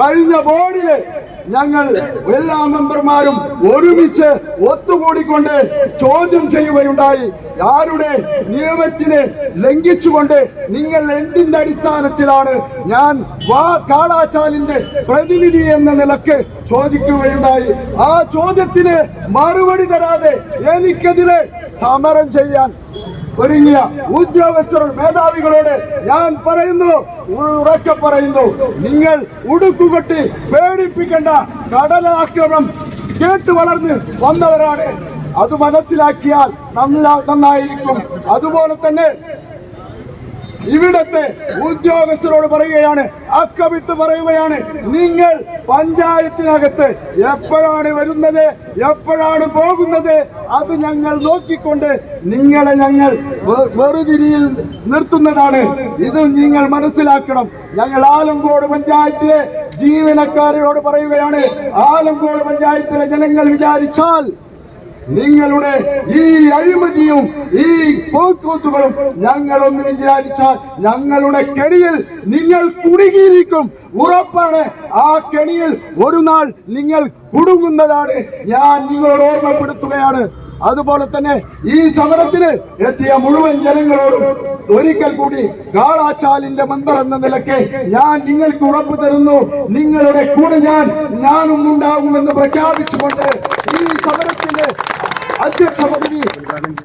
കഴിഞ്ഞ ബോർഡിൽ ഞങ്ങൾ എല്ലാ മെമ്പർമാരും ഒരുമിച്ച് ഒത്തുകൂടിക്കൊണ്ട് ചോദ്യം ചെയ്യുകയുണ്ടായി. ആരുടെ നിയമത്തിനെ ലംഘിച്ചുകൊണ്ട് നിങ്ങൾ എന്തിന്റെ അടിസ്ഥാനത്തിലാണ് ഞാൻ വാ കാളാച്ചാലിന്റെ പ്രതിനിധി എന്ന നിലയ്ക്ക് ചോദിക്കുകയുണ്ടായി. ആ ചോദ്യത്തിന് മറുപടി തരാതെ എനിക്കെതിരെ സമരം ചെയ്യാൻ ഒരുങ്ങിയ ഉദ്യോഗസ്ഥരും മേധാവികളോട് ഞാൻ പറയുന്നു ഉറക്കെ പറയുന്നു നിങ്ങൾ ഉടുക്കുകൊട്ടി പേടിപ്പിക്കേണ്ട കടലാക്രമണം കേട്ട് വളർന്ന് വന്നവരാണ്. അത് മനസ്സിലാക്കിയാൽ നന്ന- നന്നായിരിക്കും. അതുപോലെ തന്നെ ഇവിടത്തെ ഉദ്യോഗസ്ഥരോട് പറയുകയാണ് അക്കമിട്ട് പറയുകയാണ് നിങ്ങൾ പഞ്ചായത്തിനകത്ത് എപ്പോഴാണ് വരുന്നത് എപ്പോഴാണ് പോകുന്നത്? അത് ഞങ്ങൾ നോക്കിക്കൊണ്ട് നിങ്ങളെ ഞങ്ങൾ വെറുതിരിയിൽ നിർത്തുന്നതാണ്. ഇത് നിങ്ങൾ മനസ്സിലാക്കണം. ഞങ്ങൾ ആലങ്കോട് പഞ്ചായത്തിലെ ജീവനക്കാരോട് പറയുകയാണ് ആലങ്കോട് പഞ്ചായത്തിലെ ജനങ്ങൾ വിചാരിച്ചാൽ നിങ്ങളുടെ ഈ അഴിമതിയും ഈ പോക്കൂത്തുകളും ഞങ്ങളൊന്ന് വിചാരിച്ചാൽ ഞങ്ങളുടെ കെണിയിൽ നിങ്ങൾ കുടുങ്ങിയിരിക്കും. ഉറപ്പാണ് ആ കെണിയിൽ ഒരു നാൾ നിങ്ങൾ കുടുങ്ങുന്നതാണ്. ഞാൻ നിങ്ങളോട് ഓർമ്മപ്പെടുത്തുകയാണ്. അതുപോലെ തന്നെ ഈ സമരത്തിന് എത്തിയ മുഴുവൻ ജനങ്ങളോടും ഒരിക്കൽ കൂടി കാളാച്ചാലിന്റെ മെമ്പർ എന്ന നിലയ്ക്ക് ഞാൻ നിങ്ങൾക്ക് ഉറപ്പ് തരുന്നു. നിങ്ങളുടെ കൂടെ ഞാൻ ഞാനും ഉണ്ടാകുമെന്ന് പ്രഖ്യാപിച്ചുകൊണ്ട് ഈ যাবেন